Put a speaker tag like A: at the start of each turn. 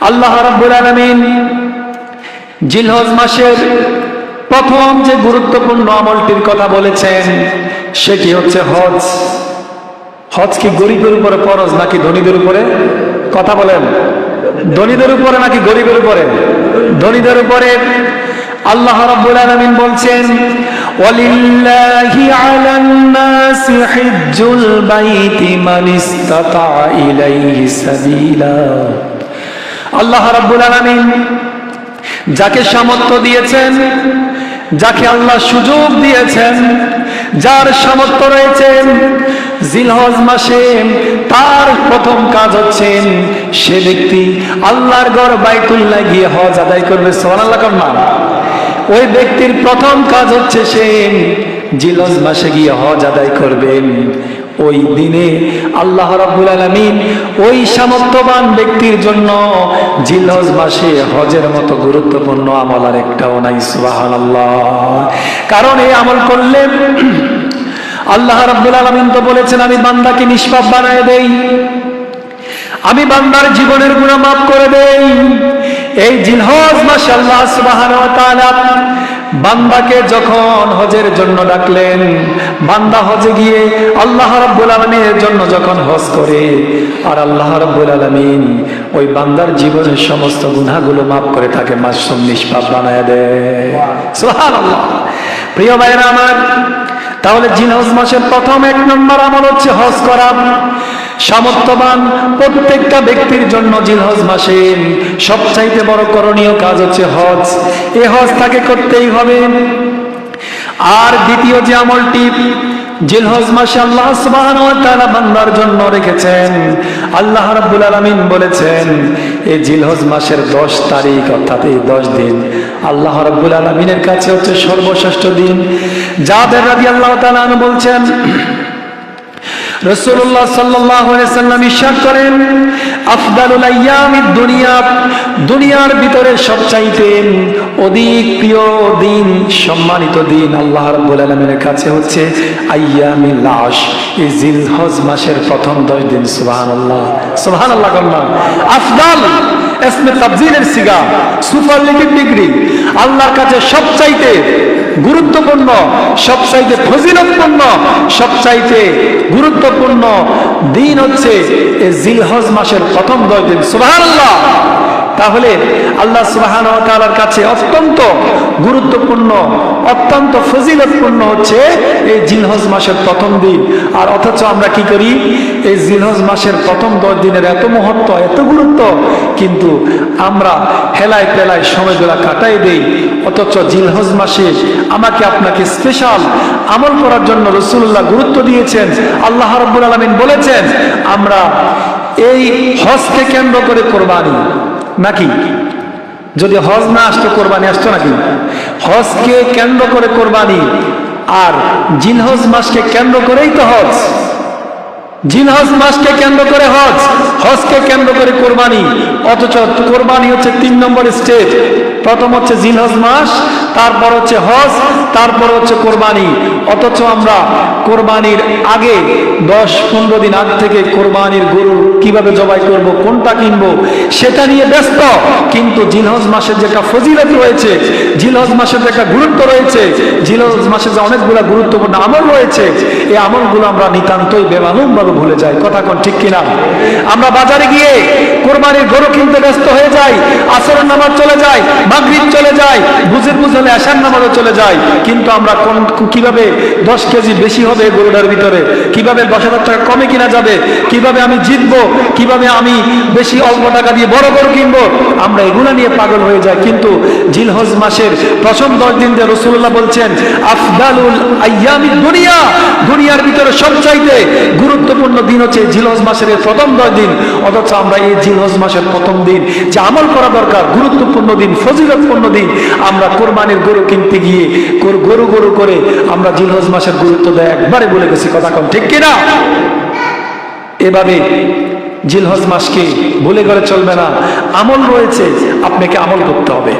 A: আল্লাহ রাব্বুল আলামিন জিলহজ মাসের প্রথম যে গুরুত্বপূর্ণ আমলটির কথা বলেছেন, সেটি হচ্ছে হজ। হজ কি গরিবের উপরে ফরজ নাকি ধনীদের উপরে? কথা বলেন। ধনীদের উপরে নাকি গরিবের উপরে? ধনীদের উপরে। আল্লাহ রাব্বুল আলামিন বলছেন, ওয়ালিল্লাহি আলান নাসি হিজ্জুল বাইতি মান ইসতাতা ইলাইহি সাবিলা। আল্লাহ রাব্বুল আলামিন যাকে সামর্থ্য দিয়েছেন, যাকে আল্লাহ সুযোগ দিয়েছেন, যার সামর্থ্য রয়েছেন জিলহজ মাসে তার প্রথম কাজ হচ্ছে সে ব্যক্তি আল্লাহর গড় বাইতুল্লাহ গিয়ে হজ আদায় করবে। সোহানাল্লাহ কন্যা ওই ব্যক্তির প্রথম কাজ হচ্ছে সে জিলহজ মাসে গিয়ে হজ আদায় করবেন ওই দিনে আল্লাহ রাব্বুল আলামিন ওই সামর্থ্যবান ব্যক্তির জন্য জিলহজ মাসে হজের মতো গুরুত্বপূর্ণ আমল আর একটাও নাই, সুবহানাল্লাহ। কারণ এই আমল করলে আল্লাহ রাব্বুল আলামিন তো বলেছেন, আমি বান্দাকে নিষ্পাপ বানায় দেই, আমি বান্দার জীবনের গুণা মাফ করে দেই। এই জিলহজ মাসে আল্লাহ সুবহানাহু ওয়া তাআলা বান্দাকে যখন হজের জন্য ডাকলেন বান্দা হজে গিয়ে আল্লাহ রাব্বুল আলামিনের জন্য যখন হজ করে আর আল্লাহ রাব্বুল আলামিন ওই বান্দার জীবনের সমস্ত গুনাহগুলো মাফ করে তাকে মাসুম নিষ্পাপ বানায় দেয়। সুবহানাল্লাহ। প্রিয় ভাইরা আমার তাহলে জিলহজ মাসের প্রথম এক নম্বর আমল হচ্ছে হজ করা। সামর্থ্যবান প্রত্যেকটা ব্যক্তির জন্য জিলহজ মাসে সবচাইতে বড় করণীয় কাজ হচ্ছে হজ। এ হজ তাকে করতেই হবে। আর দ্বিতীয় যে আমলটি, জিলহজ মাসে আল্লাহ তাআলা বান্দার জন্য রেখেছেন। আল্লাহ রাব্বুল আলামিন বলেছেন এই জিলহজ মাসের 10 তারিখ, অর্থাৎ এই 10 দিন আল্লাহ রাব্বুল আলামিনের কাছে হচ্ছে সর্বশ্রেষ্ঠ দিন। জাবের রাদিয়াল্লাহু তাআলা আনহু বলছেন রসুল্লাহ সাল্লাম ইশাদ করেন, আফদালুল আইয়ামিদ দুনিয়া, দুনিয়ার ভিতরে সবচাইতে অধিক প্রিয় দিন, সম্মানিত দিন আল্লাহ রাব্বুল আলামিনের কাছে হচ্ছে আইয়ামিল লাশ এই জিলহজ মাসের প্রথম 10 দিন, সুবহানাল্লাহ। সুবহানাল্লাহ কন্যা আফদাল, ইসমে তাবজিলের সিগা সুপারলেটিভ ডিগ্রি, আল্লাহর কাছে সবচাইতে গুরুত্বপূর্ণ সবচাইতে ফজিলতপূর্ণ সবচাইতে গুরুত্বপূর্ণ দিন হচ্ছে জিলহজ মাসের প্রথম দশ দিন। সুবহানাল্লাহ! তাহলে আল্লাহ সুবহান তাআলার কাছে অত্যন্ত গুরুত্বপূর্ণ, অত্যন্ত ফজিলতপূর্ণ হচ্ছে এই জিলহজ মাসের প্রথম দিন। আর অথচ আমরা কি করি? এই জিলহজ মাসের প্রথম দশ দিনের এত মহত্ব, এত গুরুত্ব, কিন্তু আমরা হেলায় পেলায় সময়গুলা কাটাই দেই। অথচ জিলহজ মাসে আমাকে আপনাকে স্পেশাল আমল করার জন্য রসুল্লাহ গুরুত্ব দিয়েছেন। আল্লাহ রব্বুল আলমিন বলেছেন, আমরা এই হজকে কেন্দ্র করে কোরবানি। নাকি? যদি হজ না আসতো কোরবানি আসতো নাকি? হজকে কেন্দ্র করে কোরবানি, আর জিনহজ মাসকে কেন্দ্র করেই তো হজ। জিনহজ মাসকে কেন্দ্র করে হজ, হজকে কেন্দ্র করে কোরবানি। অথচ কোরবানি হচ্ছে তিন নম্বর স্টেজ। প্রথম হচ্ছে জিনহজ মাস তারপর হচ্ছে হজ, তারপর হচ্ছে কোরবানি। অথচ আমরা কোরবানির আগে দশ পনেরো দিন আগ থেকে কোরবানির গরু কীভাবে জবাই করব, কোনটা কিনবো, সেটা নিয়ে ব্যস্ত। কিন্তু জিলহজ মাসের যে একটা ফজিলত রয়েছে, জিলহজ মাসের যে একটা গুরুত্ব রয়েছে, জিলহজ মাসের যে অনেকগুলো গুরুত্বপূর্ণ আমল রয়েছে, এই আমলগুলো আমরা নিতান্তই বেমালুম ভাবে ভুলে যাই। কথা কোন ঠিক কিনা? আমরা বাজারে গিয়ে কোরবানির গরু কিনতে ব্যস্ত হয়ে যাই, আসরের নামাজ চলে যায় মাগরিব চলে যায় বুঝের বুঝলে আসার নামাজও চলে যায়, কিন্তু আমরা কোন, কীভাবে দশ কেজি বেশি হবে গরুটার ভিতরে? কীভাবে দশ হাজার টাকা কমে কিনা যাবে? কীভাবে আমি জিতবো? কীভাবে আমি বেশি অল্প টাকা দিয়ে বড় গরু কিনবো? আমরা এগুলো নিয়ে পাগল হয়ে যাই। কিন্তু জিলহজ মাসের প্রথম দশ দিন যে রসুল্লাহ বলছেন, আফদালুল আয়ামি দুনিয়া। দুনিয়ার ভিতরে সবচাইতে গুরুত্বপূর্ণ দিন হচ্ছে জিলহজ মাসের প্রথম দশ দিন। অথচ আমরা এই জিলহজ মাসের প্রথম দিন যে আমল করা দরকার, গুরুত্বপূর্ণ দিন, ফজিলতপূর্ণ দিন, আমরা কোরবানির গরু কিনতে গিয়ে গরু গরু করে আমরা জিলহজ মাসের গুরুত্ব দেয় একবারে বলে গেছি কথা কম, ঠিক কিনা? এভাবে জিলহজ মাসকে ভুলে করে চলবে না। আমল রয়েছে, আপনাকে আমল করতে হবে।